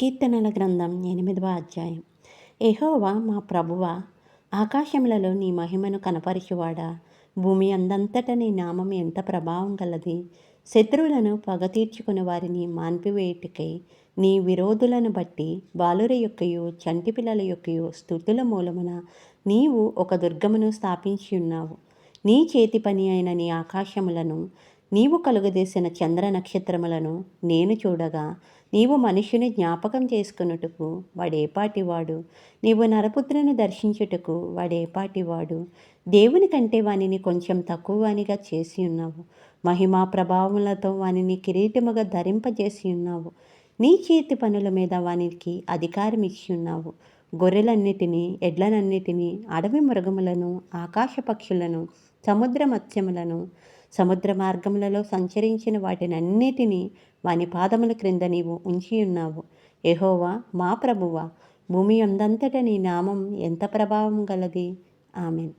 కీర్తనల గ్రంథం ఎనిమిదవ అధ్యాయం. ఎహోవా మా ప్రభువ ఆకాశములలో నీ మహిమను కనపరచువాడా? భూమి అందంతట నీ నామం ఎంత ప్రభావం గలది? శత్రువులను పగ తీర్చుకుని వారిని మాన్పివేయుటికై నీ విరోధులను బట్టి బాలుర యొక్కయు చంటి పిల్లల యొక్కయు స్థుతుల మూలమున నీవు ఒక దుర్గమును స్థాపించి ఉన్నావు నీ చేతి పని అయిన నీ ఆకాశములను నీవు కలుగదీసిన చంద్ర నక్షత్రములను నేను చూడగా నీవు మనుషుని జ్ఞాపకం చేసుకున్నట్టుకు వాడేపాటివాడు. నీవు నరపుత్రుని దర్శించుటకు వాడేపాటివాడు. దేవుని కంటే వానిని కొంచెం తక్కువనిగా చేసి ఉన్నావు మహిమా ప్రభావములతో వానిని కిరీటముగా ధరింపజేసి ఉన్నావు నీ చేతి పనుల మీద వానికి అధికారం ఇచ్చి ఉన్నావు గొర్రెలన్నిటినీ ఎడ్లనన్నిటినీ అడవి మృగములను ఆకాశ పక్షులను సముద్ర మత్స్యములను సముద్ర మార్గములలో సంచరించిన వాటినన్నిటినీ వాని పాదముల క్రింద నీవు ఉంచి ఉన్నావు. ఎహోవా మా ప్రభువ భూమి అందంతట నీ నామం ఎంత ప్రభావం గలది? ఆమెన్.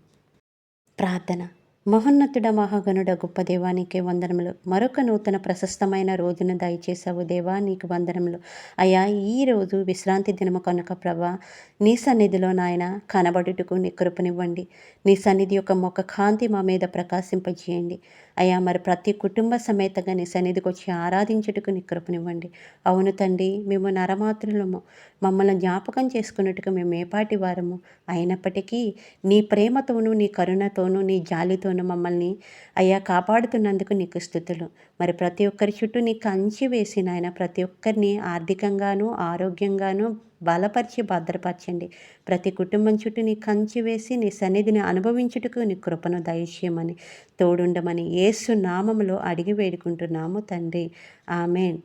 ప్రార్థన. మహోన్నతుడ మహాగణుడ గొప్ప దేవానికి వందనములు. మరొక నూతన ప్రశస్తమైన రోజును దయచేసావు దేవా నీకు వందనములు. అయ్యా ఈ రోజు విశ్రాంతి దినము కనుక ప్రభా నీ సన్నిధిలో నాయన కనబడుటకు నీ కృపనివ్వండి. నీ సన్నిధి యొక్క మొక్క కాంతి మా మీద ప్రకాశింపజేయండి. అయ్యా మరి ప్రతి కుటుంబ సమేతంగా నీ సన్నిధికి వచ్చి ఆరాధించుటకు నీ కృపనివ్వండి. అవును తండ్రి మేము నరమాత్రులము. మమ్మల్ని జ్ఞాపకం చేసుకున్నట్టుగా మేము ఏపాటి వారము? అయినప్పటికీ నీ ప్రేమతోనూ నీ కరుణతోనూ నీ జాలితో జాలితోనూ మమ్మల్ని అయ్యా కాపాడుతున్నందుకు నీకు స్థుతులు. మరి ప్రతి ఒక్కరి చుట్టూ నీ కంచి వేసిన ఆయన ప్రతి ఒక్కరిని ఆర్థికంగాను ఆరోగ్యంగాను బలపరిచి భద్రపరచండి. ప్రతి కుటుంబం చుట్టూ నీ కంచి వేసి నీ సన్నిధిని అనుభవించుటకు నీ కృపను దయచేయమని తోడుండమని ఏసు నామములో అడిగి వేడుకుంటున్నాము తండ్రి. ఆమెన్.